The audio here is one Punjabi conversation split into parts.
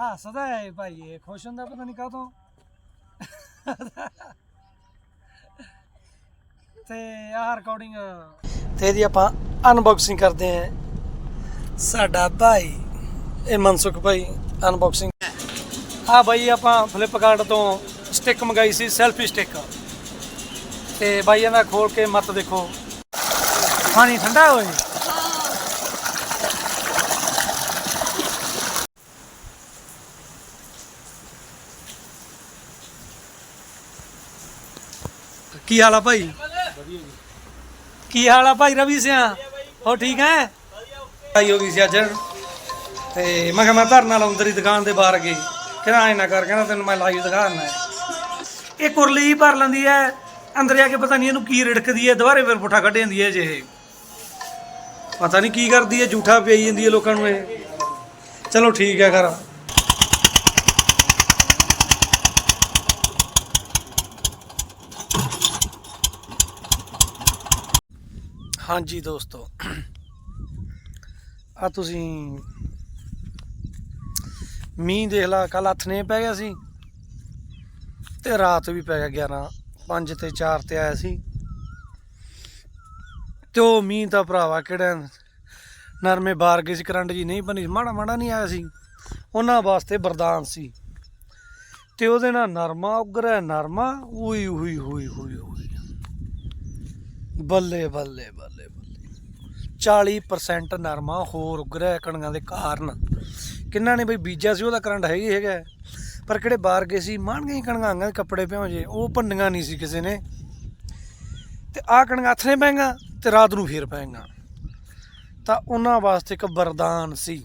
ਹੱਸਦਾ ਹੈ ਭਾਈ, ਇਹ ਖੁਸ਼ ਹੁੰਦਾ ਪਤਾ ਨਹੀਂ ਕਾਹਤੋਂ। ਤੇ ਆਹ ਰਿਕਾਰਡਿੰਗ ਤੇ ਇਹਦੀ ਆਪਾਂ ਅਨਬਾਕਸਿੰਗ ਕਰਦੇ ਆਂ ਸਾਡਾ ਭਾਈ, ਇਹ ਮਨਸੁਖ ਭਾਈ ਅਨਬਾਕਸਿੰਗ ਆ ਬਾਈ ਆਪਾਂ ਫਲਿੱਪਕਾਰਟ ਤੋਂ ਸਟਿੱਕ ਮੰਗਾਈ ਸੀ ਸੈਲਫੀ ਸਟਿੱਕ ਤੇ ਬਾਈ ਇਹਨਾਂ ਖੋਲ ਕੇ ਮਤ ਦੇਖੋ। ਪਾਣੀ ਠੰਡਾ ਹੋਏ ਕੀ ਹਾਲ ਆ ਭਾਈ? ਕੀ ਹਾਲ ਆ ਭਾਈ ਰਵੀ ਸਿਆ? ਹੋ ਠੀਕ ਹੈ? ਆਈ ਹੋ ਗਈ ਸੀ ਅੱਜ। ਤੇ ਮੈਂ ਕਿਹਾ ਮੈਂ ਧਰਨਾ ਲਾਉਂ ਤੇਰੀ ਦੁਕਾਨ ਦੇ ਬਾਹਰ ਗਈ ਕਹਿੰਦਾ ਐ ਨਾ ਕਰ, ਕਹਿੰਦਾ ਤੈਨੂੰ ਮੈਂ ਲਾਈਵ ਦਿਖਾਣਾ ਹੈ ਇਹ ਕੁਰਲੀ ਹੀ ਭਰ ਲੈਂਦੀ ਹੈ, ਅੰਦਰ ਜਾ ਕੇ ਪਤਾ ਨਹੀਂ ਇਹਨੂੰ ਕੀ ਰਿੜਕਦੀ ਹੈ, ਦੁਬਾਰੇ ਫਿਰ ਪੁੱਠਾ ਕੱਢ ਜਾਂਦੀ ਹੈ ਜੇ ਇਹ। ਪਤਾ ਨਹੀਂ ਕੀ ਕਰਦੀ ਹੈ ਝੂਠਾ ਪਿਆਈ ਜਾਂਦੀ ਹੈ ਲੋਕਾਂ ਨੂੰ ਇਹ। ਚਲੋ ਠੀਕ ਹੈ ਕਰ ਹਾਂਜੀ ਦੋਸਤੋ। ਆ ਤੁਸੀਂ ਮੀਂਹ ਦੇਖ ਲਾ ਕੱਲ ਹੱਥ ਨੇ ਪੈ ਗਿਆ ਸੀ ਤੇ ਰਾਤ ਵੀ ਪੈ ਗਿਆ 11 5 ਤੇ 4 ਤੇ ਆਇਆ ਸੀ। ਤੇ ਉਹ ਮੀਂਹ ਤਾਂ ਭਰਾਵਾ ਕਿਹੜਾ ਨਰਮੇ ਬਾਰ ਗਏ ਸੀ ਕਰੰਟ ਜੀ ਨਹੀਂ ਬਣੀ, ਮਾੜਾ ਮਾੜਾ ਨਹੀਂ ਆਇਆ ਸੀ। ਉਹਨਾਂ ਵਾਸਤੇ ਵਰਦਾਨ ਸੀ। ਤੇ ਉਹਦੇ ਨਾਲ ਨਰਮਾ ਉਗਰਿਆ ਨਰਮਾ, ਉਈ ਉਈ ਹੋਈ ਹੋਈ ਹੋਈ ਬੱਲੇ ਬੱਲੇ ਬੱਲੇ ਬੱਲੇ। 40% ਨਰਮਾ ਹੋਰ ਉਗਰਿਆ ਕਣੀਆਂ ਦੇ ਕਾਰਨ। ਕਿੰਨਾ ਨੇ ਬਈ, ਬੀਜਿਆ ਸੀ, ਉਹਦਾ ਕਰੰਟ ਹੈ ਹੀ ਹੈਗਾ। ਪਰ ਕਿਹੜੇ ਬਾਹਰ ਗਏ ਸੀ ਮਾਣ ਗਈ ਕਣੀਆਂ ਆਂਗਾਂ ਦੇ ਕੱਪੜੇ ਭਿਉਂ ਜੇ, ਉਹ ਭੰਨੀਆਂ ਨਹੀਂ ਸੀ ਕਿਸੇ ਨੇ। ਤੇ ਆ ਕਣੀਆਂ ਹੱਥ ਨੇ ਪੈਂਗਾ, ਤੇ ਰਾਤ ਨੂੰ ਫੇਰ ਪੈਂਗਾ। ਤਾਂ ਉਹਨਾਂ ਵਾਸਤੇ ਇੱਕ ਵਰਦਾਨ ਸੀ।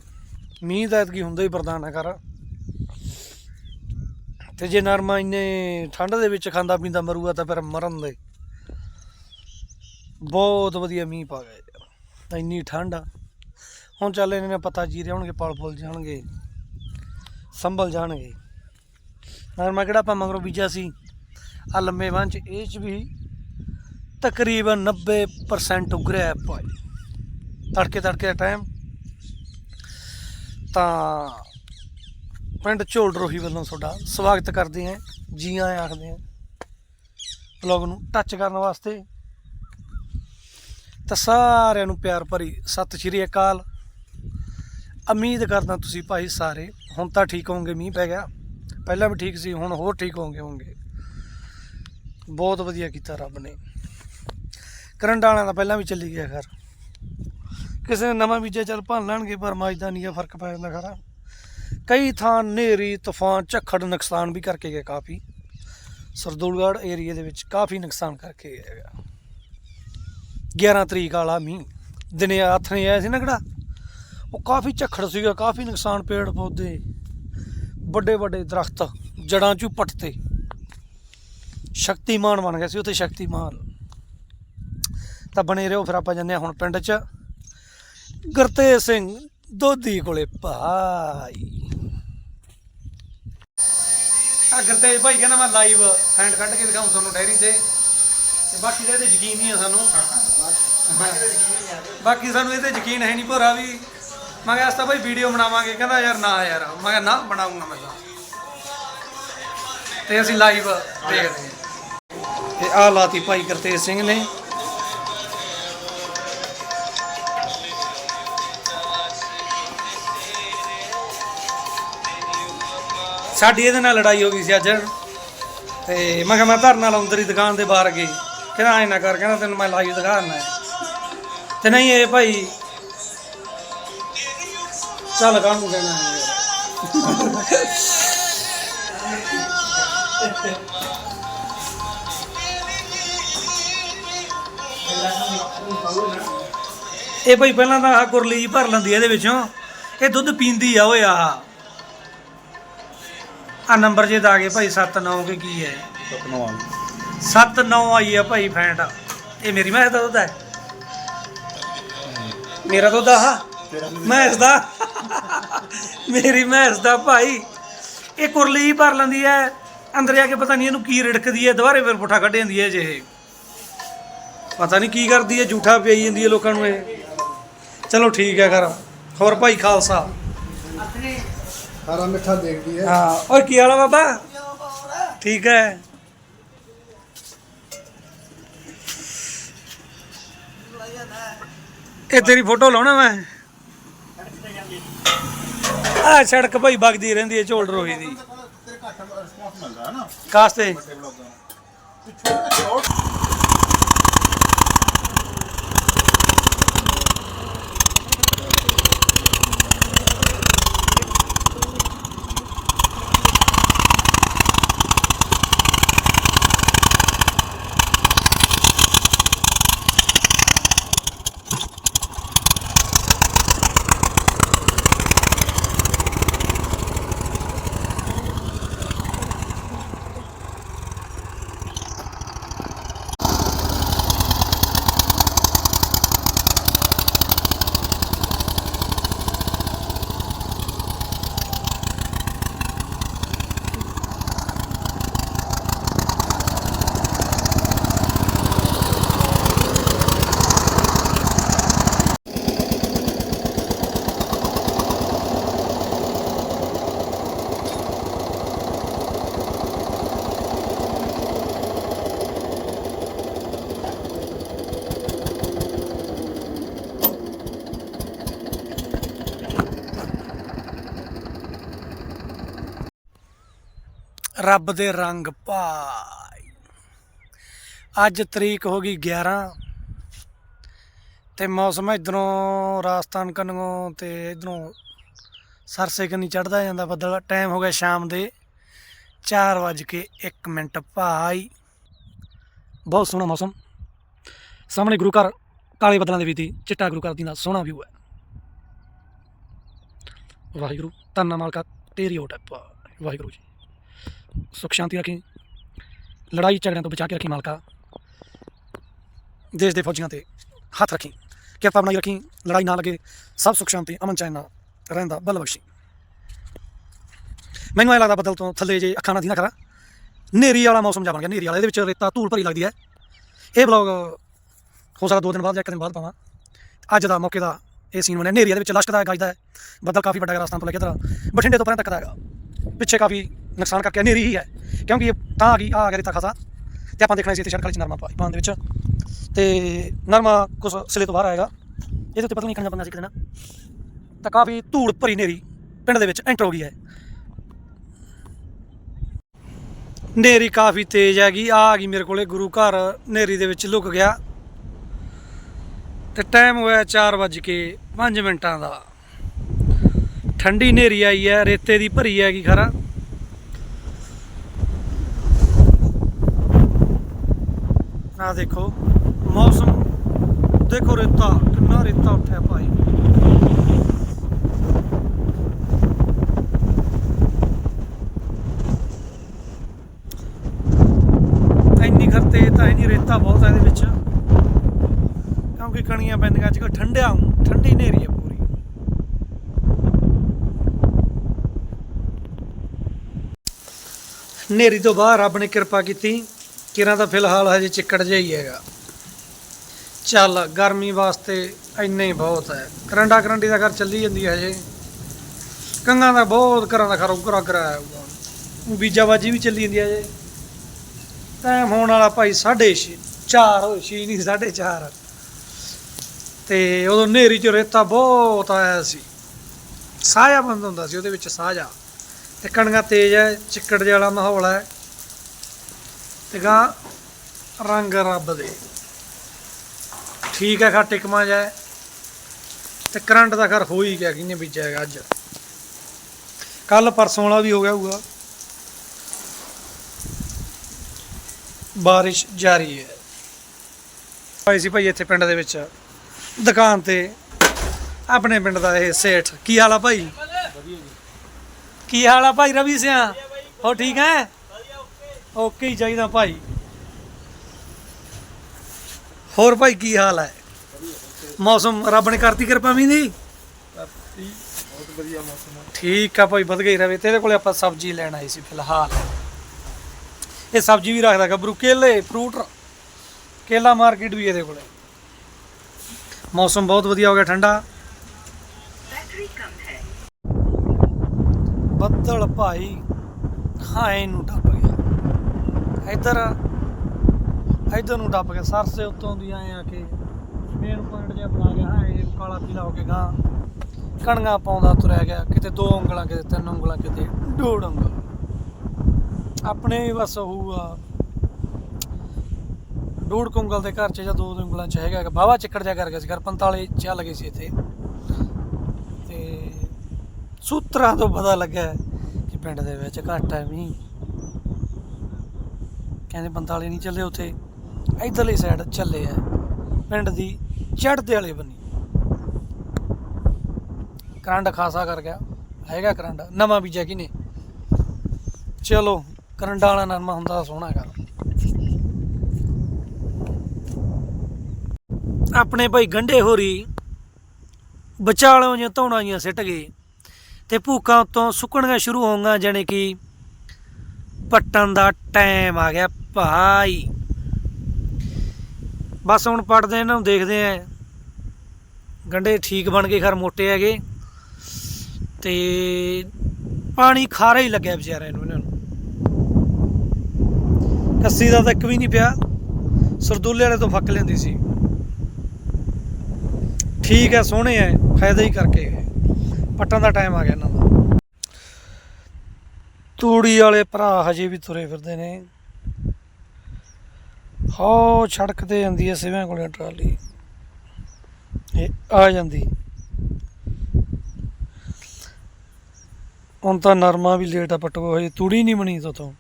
ਮੀਂਹ ਦਾ ਐਤਕੀ ਹੁੰਦਾ ਹੀ ਵਰਦਾਨ ਹੈ ਕਰ ਤੇ ਜੇ ਨਰਮਾ ਇੰਨੇ ਠੰਡ ਦੇ ਵਿੱਚ ਖਾਂਦਾ ਪੀਂਦਾ ਮਰੂਗਾ ਤਾਂ ਫਿਰ ਮਰਨ ਦੇ। ਬਹੁਤ ਵਧੀਆ ਮੀਂਹ ਪਾ ਗਿਆ ਯਾਰ ਇੰਨੀ ਠੰਡ ਆ। ਹੁਣ ਚੱਲ ਇਹਨਾਂ ਨੇ ਪਤਾ ਜੀਰੇ ਹੋਣਗੇ, ਪਲ ਪਲ ਜਾਣਗੇ, ਸੰਭਲ ਜਾਣਗੇ। ਮੈਂ ਕਿਹੜਾ ਆਪਾਂ ਮਗਰੋਂ ਬੀਜਿਆ ਸੀ ਆ ਲੰਮੇ ਵੰਚ ਚ, ਇਹ ਚ ਵੀ ਤਕਰੀਬਨ 90% ਉਗਰਿਆ ਹੈ ਭਾਈ ਤੜਕੇ ਤੜਕੇ ਦਾ ਟਾਈਮ ਤਾਂ ਪਿੰਡ ਝੋਲ ਰੋਹੀ ਵੱਲੋਂ ਤੁਹਾਡਾ ਸਵਾਗਤ ਕਰਦੇ ਆਂ ਜੀ ਆਇਆਂ ਆਖਦੇ ਆਂ ਬਲੌਗ ਨੂੰ ਟੱਚ ਕਰਨ ਵਾਸਤੇ। ਤਾਂ ਸਾਰਿਆਂ ਨੂੰ ਪਿਆਰ ਭਰੀ ਸਤਿ ਸ਼੍ਰੀ ਅਕਾਲ। ਉਮੀਦ ਕਰਦਾ ਤੁਸੀਂ ਭਾਈ ਸਾਰੇ ਹੁਣ ਤਾਂ ਠੀਕ ਹੋਵੋਗੇ, ਮੀਂਹ ਪੈ ਗਿਆ। ਪਹਿਲਾਂ ਵੀ ਠੀਕ ਸੀ, ਹੁਣ ਹੋਰ ਠੀਕ ਹੋਵੋਗੇ ਹੋਵੋਗੇ। ਬਹੁਤ ਵਧੀਆ ਕੀਤਾ ਰੱਬ ਨੇ। ਕਰੰਟ ਵਾਲਿਆਂ ਦਾ ਪਹਿਲਾਂ ਵੀ ਚੱਲੀ ਗਿਆ ਘਰ। ਕਿਸੇ ਨੇ ਨਵਾਂ ਬੀਜਿਆ ਚੱਲ ਭੰਨ ਲੈਣਗੇ, ਪਰ ਮਾਜਦਾ ਨਹੀਂ ਫ਼ਰਕ ਪੈ ਜਾਂਦਾ ਖਰਾ। ਕਈ ਥਾਂ ਨੇਰੀ, ਤੂਫਾਨ, ਝੱਖੜ ਨੁਕਸਾਨ ਵੀ ਕਰਕੇ ਗਏ ਕਾਫੀ। ਸਰਦੂਲਗੜ੍ਹ ਏਰੀਆ ਦੇ ਵਿੱਚ ਕਾਫੀ ਨੁਕਸਾਨ ਕਰਕੇ ਗਿਆ ਹੈਗਾ। 11 ਤਰੀਕ ਵਾਲਾ ਮੀਂਹ। ਦਿਨੇ ਹੱਥ ਨੇ ਆਇਆ ਸੀ ਨਾ ਕਿਹੜਾ ਉਹ ਕਾਫੀ ਝੱਖੜ ਸੀਗਾ, ਕਾਫੀ ਨੁਕਸਾਨ ਪੇੜ ਪੌਦੇ, ਵੱਡੇ ਵੱਡੇ ਦਰਖਤ, ਜੜਾਂ ਚੋਂ ਪੱਟਤੇ। ਸ਼ਕਤੀਮਾਨ ਬਣ ਗਿਆ ਸੀ ਉੱਥੇ, ਸ਼ਕਤੀਮਾਨ। ਤਾਂ ਬਣੇ ਰਹੋ ਫਿਰ ਆਪਾਂ ਜੰਨੇ ਹੁਣ ਪਿੰਡ 'ਚ। ਗੁਰਤੇਜ ਸਿੰਘ ਦੋਧੀ ਕੋਲੇ ਭਾਈ। ਆ ਗੁਰਤੇਜ ਭਾਈ, ਕਹਿੰਦਾ ਮੈਂ ਲਾਈਵ ਹੈਂਡ ਕੱਢ ਕੇ ਦਿਖਾਉਂ ਤੁਹਾਨੂੰ ਡੈਰੀ ਤੇ। ਤੇ ਬਾਕੀ ਦਾ ਇਹਦੇ ਯਕੀਨ ਨਹੀਂ ਆ ਸਾਨੂੰ। ਬਾਕੀ ਸਾਨੂੰ ਇਹਦੇ ਯਕੀਨ ਹੈ ਨਹੀਂ ਭੋਰਾ ਵੀ। ਮੈਂ ਕਿਹਾ ਅਸਤਾ ਭਾਈ ਵੀਡੀਓ ਬਣਾਵਾਂਗੇ। ਕਹਿੰਦਾ ਯਾਰ ਨਾ ਯਾਰ। ਮੈਂ ਕਿਹਾ ਨਾ ਬਣਾਉਂਗਾ ਮੈਂ ਤਾਂ। ਤੇ ਅਸੀਂ ਲਾਈਵ ਦੇਖਦੇ ਹਾਂ। ਤੇ ਆ ਲਾਤੀ ਭਾਈ ਕਰਤੇਜ ਸਿੰਘ ਨੇ। ਸਾਡੀ ਇਹਦੇ ਨਾਲ ਲੜਾਈ ਹੋ ਗਈ ਸੀ ਅੱਜ। ਤੇ ਮੈਂ ਕਿਹਾ ਮੈਂ ਧਰਨਾ ਲਾਉਂ ਤੇਰੀ ਦੁਕਾਨ ਦੇ ਬਾਹਰ ਗਈ ਕਹਿੰਦਾ ਐ ਨਾ ਕਰ, ਕਹਿੰਦਾ ਤੈਨੂੰ ਮੈਂ ਲਾਈਵ ਦਿਖਾਣਾ ਹੈ ਤੇ ਨਹੀਂ ਇਹ ਭਾਈ, ਚੱਲ ਕਾਹਨੂੰ ਕਹਿਣਾ ਹੈ। ਇਹ ਭਾਈ ਪਹਿਲਾਂ ਤਾਂ ਆਹ ਕੁਰਲੀ ਜੀ ਭਰ ਲੈਂਦੀ ਆ ਇਹਦੇ ਵਿੱਚੋਂ। ਇਹ ਦੁੱਧ ਪੀਂਦੀ ਆ ਓਏ ਆਹ। ਆ ਨੰਬਰ ਜੇ ਦਾ ਗਏ ਭਾਈ 79 ਕੇ ਕੀ ਹੈ? 79 ਆਈ ਆ ਭਾਈ ਫੈਂਟ ਇਹ ਮੇਰੀ ਮੈਸ ਦਾ ਦੁੱਧ ਹੈ। ਮੇਰਾ ਦੁੱਧ ਆ। ਮੈਸ ਦਾ। ਮੇਰੀ ਮੈਸ ਦਾ ਭਾਈ। ਇਹ ਕੁਰਲੀ ਹੀ ਭਰ ਲੈਂਦੀ ਐ ਅੰਦਰ ਜਾ ਕੇ ਪਤਾ ਨਹੀਂ ਇਹਨੂੰ ਕੀ ਰਿੜਕਦੀ ਐ ਦੁਬਾਰੇ ਫਿਰ ਪੁੱਠਾ ਕੱਢ ਜਾਂਦੀ ਐ ਜੇ ਇਹ ਪਤਾ ਨਹੀਂ ਕੀ ਕਰਦੀ ਐ ਝੂਠਾ ਪਿਆਈ ਜਾਂਦੀ ਐ ਲੋਕਾਂ ਨੂੰ ਇਹ। ਚਲੋ ਠੀਕ ਹੈ ਕਰ ਹੋਰ ਭਾਈ ਖਾਲਸਾ। ਹਰਾ ਮਿੱਠਾ ਦੇਖਦੀ ਹੈ। ਹਾਂ। ਓਏ ਕੀ ਹਾਲ ਆ ਬਾਬਾ? ਠੀਕ ਹੈ। ਇਹ ਤੇਰੀ ਫੋਟੋ ਲਾਉਣਾ ਮੈਂ? ਆ ਸੜਕ ਭਾਈ ਵਗਦੀ ਰਹਿੰਦੀ ਹੈ ਝੋਲ ਰੋਹੀ ਦੀ। ਤੇਰੇ ਘੱਟ ਰਿਸਪੌਂਸ ਮਿਲਦਾ ਹੈ ਨਾ। ਕਾਸਤੇ? ਰੱਬ ਦੇ ਰੰਗ ਭਾਈ ਅੱਜ ਤਰੀਕ ਹੋ ਗਈ 11 ਤੇ ਮੌਸਮ ਇਧਰੋਂ ਰਾਜਸਥਾਨ ਕੰਨੋਂ ਤੇ ਇਧਰੋਂ ਸਰਸੇ ਕੰਨੀ ਚੜਦਾ ਜਾਂਦਾ ਬੱਦਲ। ਟਾਈਮ ਹੋ ਗਿਆ ਸ਼ਾਮ ਦੇ 4 ਵਜ ਕੇ 1 ਮਿੰਟ ਭਾਈ। ਬਹੁਤ ਸੋਹਣਾ ਮੌਸਮ। ਸਾਹਮਣੇ ਗੁਰੂ ਘਰ, ਕਾਲੇ ਬੱਦਲਾਂ ਦੇ ਵਿੱਚ ਚਿੱਟਾ ਗੁਰੂ ਘਰ ਦੀ ਦਾ ਸੋਹਣਾ ਵਿਊ ਹੈ। ਵਾਹਿਗੁਰੂ, ਧੰਨਾ ਮਾਲਕਾ, ਤੇਰੀ ਓਟ ਹੈ ਵਾਹਿਗੁਰੂ ਜੀ। ਸੁਖ ਸ਼ਾਂਤੀ ਰੱਖੀ, ਲੜਾਈ ਝਗੜਿਆਂ ਤੋਂ ਬਚਾ ਕੇ ਰੱਖੀ ਮਾਲਕਾ, ਦੇਸ਼ ਦੇ ਫੌਜੀਆਂ ਤੇ ਹੱਥ ਰੱਖੀ, ਕਿਰਪਾ ਬਣਾਈ ਰੱਖੀ, ਲੜਾਈ ਨਾ ਲੱਗੇ, ਸਭ ਸੁਖ ਸ਼ਾਂਤੀ ਅਮਨ ਚੈਨ ਨਾਲ ਰਹਿੰਦਾ ਬਲ ਬਖਸ਼ੀ। ਮੈਨੂੰ ਐ ਲੱਗਦਾ ਬੱਦਲ ਤੋਂ ਥੱਲੇ ਜੇ ਅੱਖਾਂ ਨਾਲ ਦੀ ਨਾ ਕਰਾਂ ਨੇਰੀ ਵਾਲਾ ਮੌਸਮ ਜਾ ਬਣ ਗਿਆ ਨੇਰੀ ਵਾਲਾ, ਇਹਦੇ ਵਿੱਚ ਰੇਤਾ ਧੂੜ ਭਰੀ ਲੱਗਦੀ ਹੈ। ਇਹ ਬਲੌਗ ਹੋ ਸਕਦਾ ਦੋ ਦਿਨ ਬਾਅਦ ਜਾਂ ਇੱਕ ਦਿਨ ਬਾਅਦ ਪਾਵਾਂ। ਅੱਜ ਦਾ ਮੌਕੇ ਦਾ ਇਹ ਸੀਨ ਬਣਿਆ। ਨੇਰੀ ਦੇ ਵਿੱਚ ਲਸ਼ਕਦਾ ਹੈ, ਗੱਜਦਾ ਹੈ। ਬੱਦਲ ਕਾਫੀ ਵੱਡਾ ਹੈ ਰਾਜਸਥਾਨ ਤੋਂ ਲੈ ਕੇ ਇੱਧਰ ਬਠਿੰਡੇ ਤੋਂ ਪਰਾਂ ਤੱਕ ਦਾ ਹੈਗਾ। ਪਿੱਛੇ ਕਾਫੀ ਨੁਕਸਾਨ ਕਰਕੇ ਹਨੇਰੀ ਹੀ ਹੈ। ਕਿਉਂਕਿ ਇਹ ਤਾਂ ਆ ਗਈ ਆ ਗਿਆ ਰੇਤਾ ਖਾਸਾ। ਤੇ ਆਪਾਂ ਦੇਖਣਾ ਸੀ ਇੱਥੇ ਸੜਕ ਵਾਲੀ ਨਰਮਾ ਪਾਈ ਪਾਉਣ ਦੇ ਵਿੱਚ। ਤੇ ਨਰਮਾ ਕੁਛ ਸਿਲੇ ਤੋਂ ਬਾਹਰ ਆਏਗਾ। ਇਹਦੇ ਉੱਤੇ ਪਤਾ ਨਹੀਂ ਕਿੰਨਾ ਬੰਦਾ ਸੀ ਕਿਤੇ ਤਾਂ ਕਾਫੀ ਧੂੜ ਭਰੀ ਨੇਰੀ ਪਿੰਡ ਦੇ ਵਿੱਚ ਐਂਟਰ ਹੋ ਗਈ ਹੈ। ਨੇਰੀ ਕਾਫੀ ਤੇਜ਼ ਹੈਗੀ, ਆ ਗਈ ਮੇਰੇ ਕੋਲੇ। ਗੁਰੂ ਘਰ ਨੇਰੀ ਦੇ ਵਿੱਚ ਲੁਕ ਗਿਆ। ਤੇ ਟਾਈਮ ਹੋਇਆ 4 ਵਜ ਕੇ 5 ਮਿੰਟਾਂ ਦਾ। ਠੰਡੀ ਨੇਰੀ ਆਈ ਹੈ, ਰੇਤੇ ਦੀ ਭਰੀ ਹੈਗੀ ਖਰਾ। ਆ ਦੇਖੋ, ਮੌਸਮ, ਦੇਖੋ ਰੇਤਾ, ਕਿੰਨਾ ਰੇਤਾ ਉੱਠਿਆ ਭਾਈ। ਇੰਨੀ ਖਰਤੇ ਤਾਂ ਇੰਨੀ ਰੇਤਾ ਬਹੁਤ ਹੈ ਇਹਦੇ ਵਿੱਚ। ਕਿਉਂਕਿ ਕਣੀਆਂ ਪੈਂਦੀਆਂ ਅੱਜ ਕੱਲ੍ਹ ਠੰਡਿਆ ਠੰਡੀ ਨੇਰੀ ਹੈ ਪੂਰੀ। ਨੇਰੀ ਤੋਂ ਬਾਅਦ ਰੱਬ ਨੇ ਕਿਰਪਾ ਕੀਤੀ। ਕਿਰਾਂ ਤਾਂ ਫਿਲਹਾਲ ਹਜੇ ਚਿੱਕੜ ਜਿਹਾ ਹੀ ਹੈਗਾ। ਚੱਲ, ਗਰਮੀ ਵਾਸਤੇ ਇੰਨਾ ਹੀ ਬਹੁਤ ਹੈ। ਕਰੰਡਾ ਕਰੰਡੀ ਦਾ ਘਰ ਚੱਲੀ ਜਾਂਦੀ ਹੈ ਹਜੇ। ਕੰਗਾਂ ਦਾ ਬਹੁਤ ਘਰਾਂ ਦਾ ਖਰ ਉਗਰਾ ਕਰਾਇਆ ਹੋਊਗਾ। ਬੀਜਾਬਾਜੀ ਵੀ ਚੱਲੀ ਜਾਂਦੀ ਹੈ ਹਜੇ। ਟਾਈਮ ਹੋਣ ਵਾਲਾ ਭਾਈ 6:30 4 ਹੋਏ 6 ਨਹੀਂ 4:30 ਤੇ ਉਦੋਂ ਨੇਰੀ ਚ ਰੇਤਾ ਬਹੁਤ ਆਇਆ ਸੀ। ਸਾਇਆ ਬੰਦ ਹੁੰਦਾ ਸੀ, ਉਹਦੇ ਵਿੱਚ ਸਾਜਾ ਤੇ ਕਣੀਆਂ ਤੇਜ਼ ਹੈ, ਚਿੱਕੜ ਜਿਹਾ ਮਾਹੌਲ ਹੈ। ਤੇ ਗਾ ਰੰਗ ਰੱਬ ਦੇ। ਠੀਕ ਹੈ ਖਾ ਟਿਕਮਾ ਜਾਏ। ਤੇ ਕਰੰਟ ਦਾ ਘਰ ਹੋ ਹੀ ਗਿਆ ਕਿਨੇ ਬੀਜਿਆ ਹੈਗਾ ਅੱਜ। ਕੱਲ ਪਰਸੋਂ ਵਾਲਾ ਵੀ ਹੋ ਗਿਆ ਹੋਊਗਾ। ਬਾਰਿਸ਼ ਜਾਰੀ ਹੈ। ਭਾਈ ਸੀ ਭਾਈ ਇੱਥੇ ਪਿੰਡ ਦੇ ਵਿੱਚ। ਦੁਕਾਨ ਤੇ। ਆਪਣੇ ਪਿੰਡ ਦਾ ਇਹ ਸੇਠ। ਕੀ ਹਾਲ ਆ ਭਾਈ? ਕੀ ਹਾਲ ਆ ਭਾਈ ਰਵੀ ਸਿਆ? ਹੋ ਠੀਕ ਹੈ? ਓਕੇ ਹੀ ਚਾਹੀਦਾ ਭਾਈ। ਹੋਰ ਭਾਈ ਕੀ ਹਾਲ ਹੈ? ਮੌਸਮ ਰੱਬ ਨੇ ਕਰਤੀ ਕਿਰਪਾ ਵੀ ਦੀ? ਠੀਕ ਆ ਭਾਈ ਵਧ ਰਵੇ। ਤੇਰੇ ਕੋਲੇ ਆਪਾਂ ਸਬਜ਼ੀ ਲੈਣ ਆਈ ਸੀ ਫਿਲਹਾਲ। ਇਹ ਸਬਜ਼ੀ ਵੀ ਰੱਖਦਾ ਗੱਭਰੂ। ਕੇਲੇ ਫਰੂਟ ਕੇਲਾ ਮਾਰਕੀਟ ਵੀ ਇਹਦੇ ਕੋਲੇ। ਮੌਸਮ ਬਹੁਤ ਵਧੀਆ ਹੋ ਗਿਆ ਠੰਡਾ। ਬੱਦਲ ਭਾਈ ਖਾਏ ਨੂੰ ਡੱਬ ਇੱਧਰ ਇੱਧਰ ਨੂੰ ਟੱਪ ਗਿਆ ਸਰਸੇ ਉੱਤੋਂ ਦੀ ਆਏ ਆ ਕੇ ਮੇਨ ਪੁਆਇੰਟ ਜਿਹਾ ਬਣਾ ਗਿਆ ਹਾਏ ਕਾਲਾ ਪੀਲਾ ਹੋ ਕੇ ਗਾਂ। ਕਣੀਆਂ ਪਾਉਂਦਾ ਤੁਰਿਆ ਗਿਆ, ਕਿਤੇ ਦੋ ਉਂਗਲਾਂ, ਕਿਤੇ ਤਿੰਨ ਉਂਗਲਾਂ, ਕਿਤੇ ਡੋੜ ਉਂਗਲ। ਆਪਣੇ ਵੀ ਬਸ ਹੋਊਗਾ ਡੋੜ ਕੁ ਉਂਗਲ ਦੇ ਘਰ ਚ ਜਾਂ ਦੋ ਉਂਗਲਾਂ ਚ ਹੈਗਾ ਬਾਵਾ ਚੱਕੜ ਜਾ ਕਰ ਗਿਆ ਸੀ, ਘਰ 45 ਚੱਲ ਗਏ ਸੀ ਇੱਥੇ। ਤੇ ਸੂਤਰਾਂ ਤੋਂ ਪਤਾ ਲੱਗਾ ਕਿ ਪਿੰਡ ਦੇ ਵਿੱਚ ਘੱਟ ਹੈ ਮੀਂਹ। ਕਹਿੰਦੇ 45 ਨਹੀਂ ਚੱਲੇ ਉੱਥੇ। ਇਧਰਲੀ ਸਾਈਡ ਚੱਲੇ ਆ। ਪਿੰਡ ਦੀ ਚੜ੍ਹਦੇ ਵਾਲੇ ਬੰਨੀ। ਕਰੰਡ ਖਾਸਾ ਕਰ ਗਿਆ। ਹੈਗਾ ਕਰੰਟ। ਨਵਾਂ ਬੀਜਿਆ ਕਿਨੇ ਚਲੋ ਕਰੰਡਾਂ ਵਾਲਾ ਨਰਮਾ ਹੁੰਦਾ, ਸੋਹਣਾ ਕਰ। ਆਪਣੇ ਭਾਈ ਗੰਢੇ ਹੋਰੀ ਵਿਚਾਲੋਂ ਜਿਹੀਆਂ ਧੌਣਾਂ ਜਿਹੀਆਂ ਸਿੱਟ ਗਏ ਤੇ ਭੂਕਾਂ ਉੱਤੋਂ ਸੁੱਕਣੀਆਂ ਸ਼ੁਰੂ ਹੋਣਗੀਆਂ ਜਾਣੀ ਕਿ ਪੱਟਣ ਦਾ ਟਾਈਮ ਆ ਗਿਆ। ਭਾਈ। ਬਸ ਹੁਣ ਪੱਟਦੇ ਇਹਨਾਂ ਨੂੰ ਦੇਖਦੇ ਆ। ਗੰਡੇ ਠੀਕ ਬਣ ਗਏ, ਖਰ ਮੋਟੇ ਹੈਗੇ। ਤੇ ਪਾਣੀ ਖਾਰਾ ਹੀ ਲੱਗਿਆ ਵਿਚਾਰਿਆਂ ਨੂੰ, ਇਹਨਾਂ ਨੂੰ। ਕੱਸੀ ਦਾ ਤਾਂ ਇੱਕ ਵੀ ਨਹੀਂ ਪਿਆ। ਸਰਦੂਲੇ ਵਾਲੇ ਤੋਂ ਫੱਕ ਲੈਂਦੀ ਸੀ। ਠੀਕ ਹੈ, ਸੋਹਣੇ ਐ ਫਾਇਦਾ ਹੀ ਕਰਕੇ। ਗਏ ਪੱਟਾਂ ਦਾ ਟਾਈਮ ਆ ਗਿਆ ਇਹਨਾਂ ਦਾ। ਤੂੜੀ ਵਾਲੇ ਭਰਾ ਹਜੇ ਵੀ ਤੁਰੇ ਫਿਰਦੇ ਨੇ। ਹੋ ਸੜਕ ਤੇ ਜਾਂਦੀ ਹੈ ਸਿਵਿਆਂ ਕੋਲੇ ਟਰਾਲੀ। ਇਹ ਆ ਜਾਂਦੀ। ਹੁਣ ਤਾਂ ਨਰਮਾ ਵੀ ਲੇਟ ਆ ਪਟਕੋ ਹਜੇ ਤੂੜੀ ਨਹੀਂ ਬਣੀ ਤੋਂ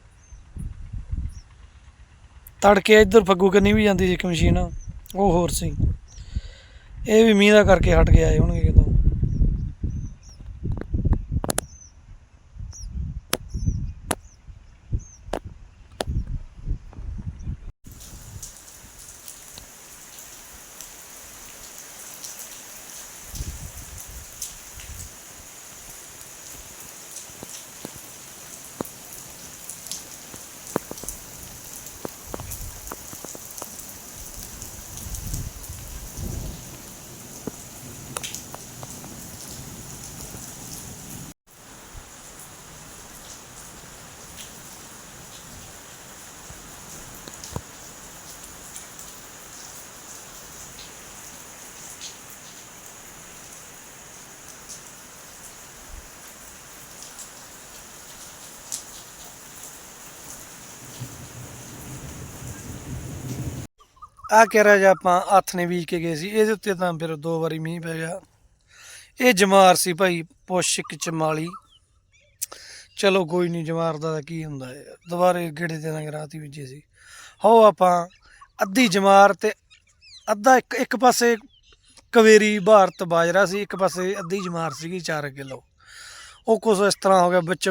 ਤੜਕੇ ਇੱਧਰ ਫੱਗੂ ਕੰਨੀ ਵੀ ਜਾਂਦੀ ਸੀ ਇੱਕ ਮਸ਼ੀਨ, ਉਹ ਹੋਰ ਸੀ। ਇਹ ਵੀ ਮੀਂਹ ਦਾ ਕਰਕੇ ਹਟ ਕੇ ਆਏ ਹੋਣਗੇ ਕਿਤੋਂ। ਆ ਕਹਿਰਾ ਜਿਹਾ ਆਪਾਂ ਹੱਥ ਨੇ ਬੀਜ ਕੇ ਗਏ ਸੀ, ਇਹਦੇ ਉੱਤੇ ਤਾਂ ਫਿਰ ਦੋ ਵਾਰੀ ਮੀਂਹ ਪੈ ਗਿਆ। ਇਹ ਜਮਾਰ ਸੀ ਭਾਈ ਪੁਸ਼ਕ ਚਮਾਲੀ। ਚਲੋ ਕੋਈ ਨਹੀਂ ਜਮਾਰ ਦਾ ਤਾਂ ਕੀ ਹੁੰਦਾ ਹੈ। ਦੁਬਾਰੇ ਗੇੜੇ ਦੇ ਨਾਲ ਰਾਤ ਹੀ ਬੀਜੇ ਸੀ। ਹੋ ਆਪਾਂ, ਅੱਧੀ ਜਮਾਰ ਤੇ ਅੱਧਾ ਇੱਕ ਇੱਕ ਪਾਸੇ ਕਵੇਰੀ ਭਾਰਤ ਬਾਜਰਾ ਸੀ, ਇੱਕ ਪਾਸੇ ਅੱਧੀ ਜਮਾਰ ਸੀਗੀ 4 ਕਿਲੋ। ਉਹ ਕੁਛ ਇਸ ਤਰ੍ਹਾਂ ਹੋ ਗਿਆ, ਵਿੱਚ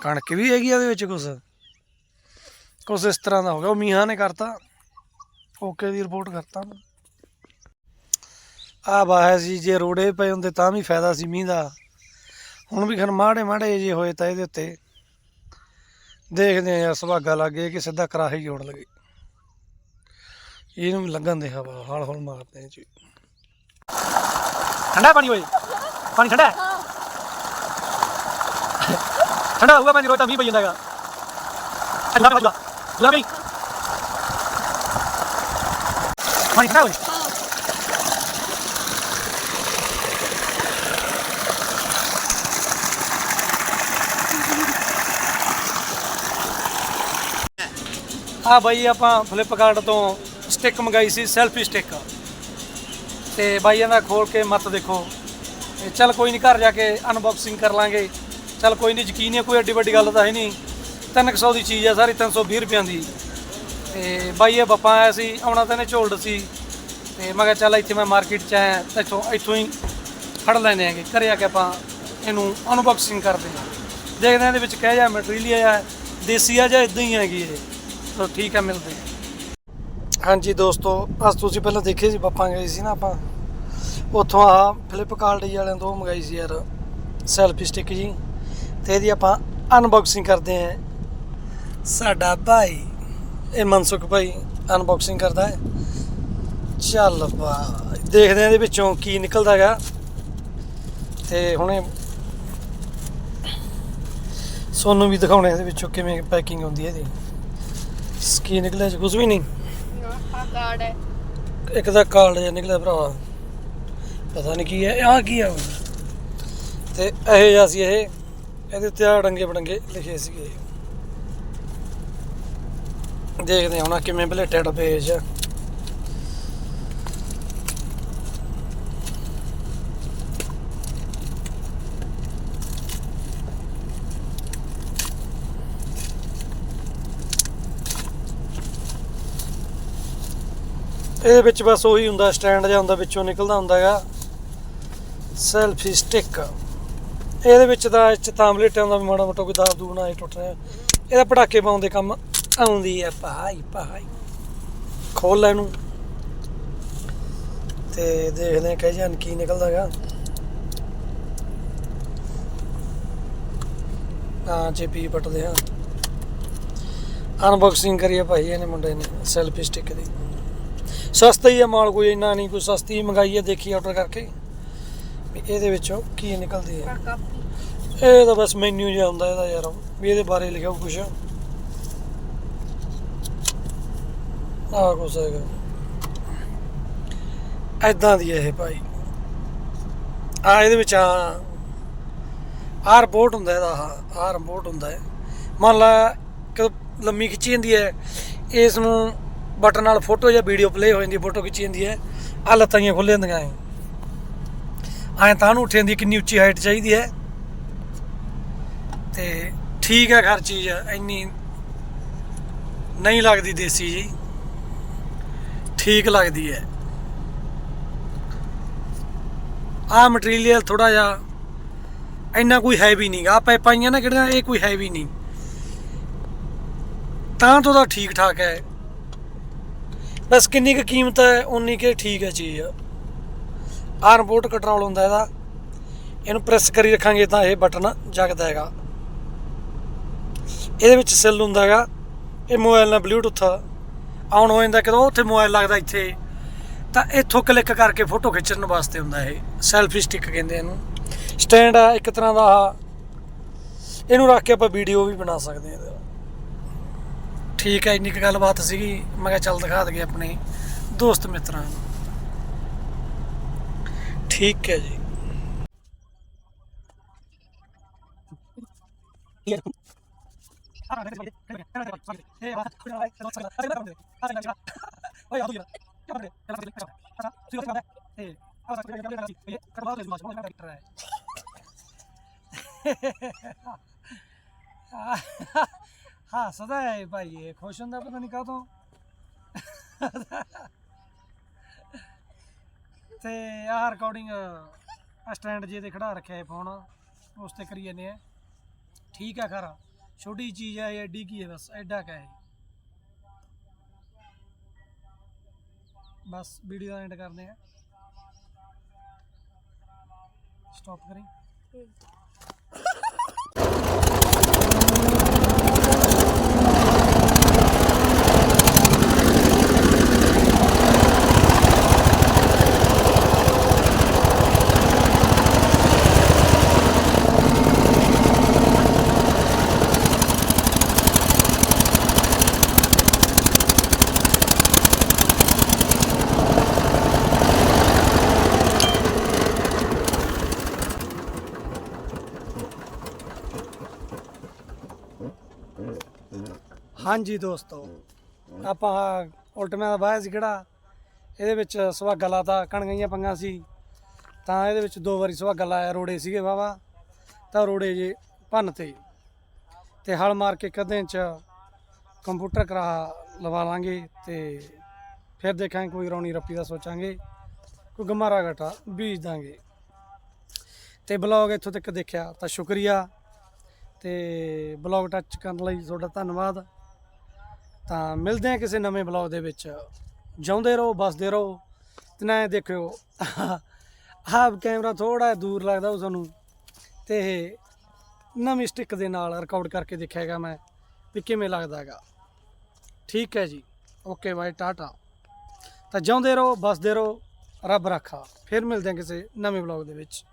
ਕਣਕ ਵੀ ਹੈਗੀ ਆ ਉਹਦੇ ਵਿੱਚ ਕੁਛ। ਕੁਛ ਇਸ ਤਰ੍ਹਾਂ ਦਾ ਹੋ ਗਿਆ, ਉਹ ਮੀਂਹਾਂ ਨੇ ਕਰਤਾ। ਓਕੇ ਦੀ ਰਿਪੋਰਟ ਕਰਤਾ ਆ ਬਾਹ ਸੀ, ਜੇ ਰੋੜੇ ਪਏ ਹੁੰਦੇ ਤਾਂ ਵੀ ਫਾਇਦਾ ਸੀ ਮੀਂਹ ਦਾ। ਹੁਣ ਵੀ ਖਨ ਮਾੜੇ ਮਾੜੇ ਜੇ ਹੋਏ ਤਾਂ ਇਹਦੇ ਉੱਤੇ। ਦੇਖਦੇ ਆ ਯਾਰ ਸੁਭਾਗਾ ਲੱਗੇ ਕਿ ਸਿੱਧਾ ਕਰਾਹੀ ਜੋੜ ਲਗੇ ਇਹਨੂੰ ਵੀ ਲੱਗਣ ਦੇ ਹਵਾ, ਹਲ ਹਲ ਮਾਰਦੇ ਜੀ। ਠੰਡਾ ਪਾਣੀ ਹੋਏ ਪਾਣੀ ਠੰਡਾ ਠੰਡਾ ਹੋਊਗਾ ਪਾਣੀ, ਰੋਜ਼ ਤਾਂ ਪਈ ਜਾਂਦਾ ਅੱਲਾ ਬਈ ਪਾਣੀ ਠੰਡਾ ਆ ਬਾਈ, ਆਪਾਂ ਫਲਿੱਪਕਾਰਟ ਤੋਂ ਸਟਿੱਕ ਮੰਗਾਈ ਸੀ ਸੈਲਫੀ ਸਟਿੱਕ ਤੇ ਬਾਈਆਂ ਦਾ ਖੋਲ ਕੇ ਮਤ ਦੇਖੋ। ਇਹ ਚੱਲ ਕੋਈ ਨਹੀਂ, ਘਰ ਜਾ ਕੇ ਅਨਬਾਕਸਿੰਗ ਕਰ ਲਾਂਗੇ। ਚੱਲ ਕੋਈ ਨਹੀਂ, ਯਕੀਨ ਹੈ ਕੋਈ ਐਡੀ ਵੱਡੀ ਗੱਲ ਤਾਂ ਹੈ ਨਹੀਂ। 300 ਦੀ ਚੀਜ਼ ਆ, ਸਾਰੀ 320 ਰੁਪਈਆਂ ਦੀ। ਤੇ ਬਾਈ ਇਹ ਬੱਪਾ ਆਇਆ ਸੀ, ਆਉਣਾ ਤਾਂ ਇਹਨੇ ਝੋਲਡ ਸੀ। ਤੇ ਮੈਂ ਕਿਹਾ ਚੱਲ ਇੱਥੇ ਮੈਂ ਮਾਰਕੀਟ 'ਚ ਆਇਆ, ਤਾਂ ਇੱਥੋਂ ਇੱਥੋਂ ਹੀ ਫੜ ਲੈਂਦੇ ਆਂਗੇ ਘਰੇ ਆ ਕੇ ਆਪਾਂ ਇਹਨੂੰ ਅਨਬਾਕਸਿੰਗ ਕਰਦੇ ਹਾਂ। ਦੇਖਦੇ ਹਾਂ ਇਹਦੇ ਵਿੱਚ ਕਹਿ ਜਿਹਾ ਮਟੀਰੀਅਲ ਆ ਦੇਸੀ ਆ ਜਾਂ ਇਦਾਂ ਹੀ ਹੈਗੀ ਇਹ? ਤਾਂ ਠੀਕ ਆ ਮਿਲਦੇ ਹਾਂ। ਹਾਂਜੀ ਦੋਸਤੋ, ਅੱਜ ਤੁਸੀਂ ਪਹਿਲਾਂ ਦੇਖੇ ਸੀ ਬੱਪਾਂ ਗਏ ਸੀ ਨਾ ਆਪਾਂ? ਉੱਥੋਂ ਆ ਫਲਿੱਪਕਾਰਟ ਜੀ ਵਾਲਿਆਂ ਤੋਂ ਮੰਗਾਈ ਸੀ ਯਾਰ ਸੈਲਫੀ ਸਟਿਕ ਜੀ। ਤੇ ਇਹਦੀ ਆਪਾਂ ਅਨਬਾਕਸਿੰਗ ਕਰਦੇ ਹਾਂ। ਸਾਡਾ ਭਾਈ ਇਹ ਮਨਸੁਖ ਭਾਈ ਅਨਬਾਕਸਿੰਗ ਕਰਦਾ ਹੈ। ਚੱਲ ਬਾ ਦੇਖਦੇ ਹਾਂ ਇਹਦੇ ਵਿੱਚੋਂ ਕੀ ਨਿਕਲਦਾ ਹੈਗਾ। ਤੇ ਹੁਣੇ ਸੋਨੂੰ ਵੀ ਦਿਖਾਉਣੇ ਇਹਦੇ ਵਿੱਚੋਂ ਕਿਵੇਂ ਪੈਕਿੰਗ ਹੁੰਦੀ ਹੈ ਇਹਦੀ। ਕੀ ਨਿਕਲਿਆ ਜੀ ਕੁਝ ਵੀ ਨਹੀਂ। ਆ ਕਾਰਡ ਹੈ। ਇੱਕ ਦਾ ਕਾਰਡ ਜਿਹਾ ਨਿਕਲਿਆ ਭਰਾਵਾ ਪਤਾ ਨਹੀਂ ਕੀ ਹੈ ਆਹ ਕੀ ਆ? ਤੇ ਇਹ ਜਿਹਾ ਸੀ ਇਹ। ਇਹਦੇ ਉੱਤੇ ਆ ਡੰਗੇ ਬੜੰਗੇ ਲਿਖੇ ਸੀਗੇ। ਦੇਖਦੇ ਹਾਂ ਹੁਣ ਕਿਵੇਂ ਬਲੇਟਡ ਪੇਜ ਇਹਦੇ ਵਿੱਚ ਬਸ ਉਹੀ ਹੁੰਦਾ ਸਟੈਂਡ ਜਿਹਾ ਹੁੰਦਾ, ਵਿੱਚੋਂ ਨਿਕਲਦਾ ਹੁੰਦਾ ਹੈਗਾ ਸੈਲਫੀ ਸਟਿਕ ਇਹਦੇ ਵਿੱਚ ਤਾਂ ਚ ਤਾਂਬਲੇਟਾਂ ਦਾ ਵੀ ਮਾੜਾ ਮੋਟਾ ਕੋਈ ਦਾਬ ਦੂਣਾ ਇਹ ਟੁੱਟ ਰਿਹਾ। ਇਹਦਾ ਪਟਾਕੇ ਪਾਉਣ ਦੇ ਕੰਮ ਆਉਂਦੀ ਹੈ ਭਾਈ ਭਾਈ ਖੋਲ ਲੈ ਇਹਨੂੰ। ਤੇ ਦੇਖਦੇ ਹਾਂ ਕਹੇ ਜਾਨ ਕੀ ਨਿਕਲਦਾ ਹੈਗਾ ਹਾਂ ਜੇਪੀ ਪਟਦੇ ਹਾਂ। ਅਨਬਾਕਸਿੰਗ ਕਰੀਏ ਭਾਈ ਇਹਨੇ ਮੁੰਡੇ ਨੇ ਸੈਲਫੀ ਸਟਿਕ ਦੀ। ਸਸਤਾ ਹੀ ਆ ਮਾਲ ਕੋਈ ਇੰਨਾ ਨਹੀਂ ਕੋਈ ਸਸਤੀ ਮੰਗਾਈ ਹੈ ਦੇਖੀ ਆਰਡਰ ਕਰਕੇ। ਵੀ ਇਹਦੇ ਵਿੱਚੋਂ ਕੀ ਨਿਕਲਦੀ ਹੈ ਇਹ ਤਾਂ ਬਸ ਮੈਨੂ ਜਿਹਾ ਹੁੰਦਾ ਇਹਦਾ ਯਾਰ ਵੀ ਇਹਦੇ ਬਾਰੇ ਲਿਖਿਆ ਕੁਝ ਆਹ ਕੁਛ ਹੈਗਾ। ਐਦਾਂ ਦੀ ਹੈ ਇਹ ਭਾਈ। ਆ ਇਹਦੇ ਵਿੱਚ ਆ ਆਹ ਰਿਪੋਰਟ ਹੁੰਦਾ ਇਹਦਾ, ਆਹ ਆਹ ਰਿਪੋਰਟ ਹੁੰਦਾ ਹੈ ਮੰਨ ਲਾ ਕਿ ਲੰਮੀ ਖਿੱਚੀ ਜਾਂਦੀ ਹੈ, ਇਸ ਨੂੰ ਬਟਨ ਨਾਲ ਫੋਟੋ ਜਾਂ ਵੀਡੀਓ ਪਲੇ ਹੋ ਜਾਂਦੀ ਫੋਟੋ ਖਿੱਚੀ ਜਾਂਦੀ ਹੈ ਆ ਲੱਤਾਂ ਖੁੱਲ ਜਾਂਦੀਆਂ ਐ ਐਂ ਤਾਂ ਨੂੰ ਉੱਠ ਜਾਂਦੀ ਕਿੰਨੀ ਉੱਚੀ ਹਾਈਟ ਚਾਹੀਦੀ ਹੈ। ਤੇ ਠੀਕ ਹੈ ਹਰ ਚੀਜ਼ ਇੰਨੀ ਨਹੀਂ ਲੱਗਦੀ ਦੇਸੀ ਜੀ। ਠੀਕ ਲੱਗਦੀ ਹੈ। ਆਹ ਮਟੀਰੀਅਲ ਥੋੜਾ ਜਿਹਾ ਇੰਨਾ ਕੋਈ ਹੈਵੀ ਨਹੀਂਗਾ ਆ ਪਾਈਆਂ ਨਾ ਕਿਹੜੀਆਂ ਇਹ ਕੋਈ ਹੈਵੀ ਨਹੀਂ। ਤਾਂ ਤੋਂ ਦਾ ਠੀਕ ਠਾਕ ਹੈ। ਬਸ ਕਿੰਨੀ ਕੁ ਕੀਮਤ ਹੈ ਉਨੀ ਕਿ ਠੀਕ ਹੈ ਚੀਜ਼। ਆਹ ਰਿਪੋਰਟ ਕੰਟਰੋਲ ਹੁੰਦਾ ਇਹਦਾ। ਇਹਨੂੰ ਪ੍ਰੈਸ ਕਰੀ ਰੱਖਾਂਗੇ ਤਾਂ ਇਹ ਬਟਨ ਜਗਦਾ ਹੈਗਾ। ਇਹਦੇ ਵਿੱਚ ਸੈੱਲ ਹੁੰਦਾ ਹੈਗਾ। ਇਹ ਮੋਬਾਈਲ ਨਾਲ ਬਲੂਟੁੱਥ ਆਉਣ ਹੋ ਜਾਂਦਾ ਕਦੋਂ ਉੱਥੇ ਮੋਬਾਈਲ ਲੱਗਦਾ ਇੱਥੇ। ਤਾਂ ਇੱਥੋਂ ਕਲਿੱਕ ਕਰਕੇ ਫੋਟੋ ਖਿੱਚਣ ਵਾਸਤੇ ਹੁੰਦਾ ਇਹ। ਸੈਲਫੀ ਸਟਿਕ ਕਹਿੰਦੇ ਇਹਨੂੰ। ਸਟੈਂਡ ਆ ਇੱਕ ਤਰ੍ਹਾਂ ਦਾ ਆਹ। ਇਹਨੂੰ ਰੱਖ ਕੇ ਆਪਾਂ ਵੀਡੀਓ ਵੀ ਬਣਾ ਸਕਦੇ ਹਾਂ। ਇਹਦੇ ਠੀਕ ਹੈ ਇੰਨੀ ਕੁ ਗੱਲਬਾਤ ਸੀਗੀ। ਮੈਂ ਕਿਹਾ ਚੱਲ ਦਿਖਾ ਦਈਏ ਆਪਣੇ ਦੋਸਤ ਮਿੱਤਰਾਂ ਨੂੰ। ਠੀਕ ਹੈ ਜੀ। ਹਾਂ ਹੈ ਭਾਈ ਇਹ ਖੁਸ਼ ਹੁੰਦਾ ਪਤਾ ਨਹੀਂ ਕਾਹਤੋਂ ਤੇ ਆਹ ਰਿਕਾਰਡਿੰਗ ਸਟੈਂਡ ਜੇ ਤੇ ਖੜਾ ਰੱਖਿਆ ਹੈ ਫੋਨ ਉਸ ਤੇ ਕਰੀ ਜਾਂਦੇ ਆ। ਠੀਕ ਆ, ਖਰਾ। ਛੋਟੀ ਚੀਜ਼ ਹੈ ਇਹ ਐਡੀ ਕੀ ਹੈ ਬਸ ਐਡਾ ਕਾ ਹੈ ਬਸ ਵੀਡੀਓ ਦਾ ਐਂਡ ਕਰਦੇ ਆ ਸਟਾਪ ਹਾਂਜੀ ਦੋਸਤੋ, ਆਪਾਂ ਉਲਟਮਿਆਂ ਦਾ ਬਾਇਆ ਸੀ ਕਿਹੜਾ? ਇਹਦੇ ਵਿੱਚ ਸੁਹਾਗਾ ਲਾਤਾ, ਕਣਗਈਆਂ ਪੰਗਾਂ ਸੀ। ਤਾਂ ਇਹਦੇ ਵਿੱਚ ਦੋ ਵਾਰੀ ਸੁਹਾਗਾ ਲਾਇਆ, ਰੋੜੇ ਸੀਗੇ ਵਾਵਾ ਤਾਂ ਰੋੜੇ ਜੇ ਭੰਨ ਤੇ। ਤੇ ਹਲ ਮਾਰ ਕੇ ਕਦੇ ਚ ਕੰਪਿਊਟਰ ਕਰਾ ਲਵਾ ਲਾਂਗੇ ਤੇ ਫਿਰ ਦੇਖਾਂਗੇ ਕੋਈ ਰੌਣੀ ਰੱਪੀ ਦਾ ਸੋਚਾਂਗੇ, ਕੋਈ ਗਮਾਰਾ ਘਟਾ ਬੀਜ ਦਾਂਗੇ। ਤੇ ਬਲੌਗ ਇੱਥੋਂ ਤੱਕ ਦੇਖਿਆ ਤਾਂ ਸ਼ੁਕਰੀਆ। ਤੇ ਬਲੌਗ ਟੱਚ ਕਰਨ ਲਈ ਤੁਹਾਡਾ ਧੰਨਵਾਦ। ਤਾਂ ਮਿਲਦੇ ਹਾਂ ਕਿਸੇ ਨਵੇਂ ਬਲੌਗ ਦੇ ਵਿੱਚ। ਜਿਉਂਦੇ ਰਹੋ ਬਸਦੇ ਰਹੋ ਤੇ ਨਾ ਦੇਖਿਓ। ਆਹ ਕੈਮਰਾ ਥੋੜਾ ਦੂਰ ਲੱਗਦਾ ਉਹ ਸਾਨੂੰ ਤੇ ਇਹ ਨਵੀਂ ਸਟਿੱਕ ਦੇ ਨਾਲ ਰਿਕਾਰਡ ਕਰਕੇ ਦੇਖਿਆਗਾ ਮੈਂ ਵੀ ਕਿਵੇਂ ਲੱਗਦਾ ਹੈਗਾ। ਠੀਕ ਹੈ ਜੀ। ਓਕੇ ਬਾਈ ਟਾਟਾ ਤਾਂ ਜਿਉਂਦੇ ਰਹੋ ਬਸਦੇ ਰਹੋ, ਰੱਬ ਰੱਖਾ। ਫਿਰ ਮਿਲਦੇ ਹਾਂ ਕਿਸੇ ਨਵੇਂ ਬਲੌਗ ਦੇ ਵਿੱਚ।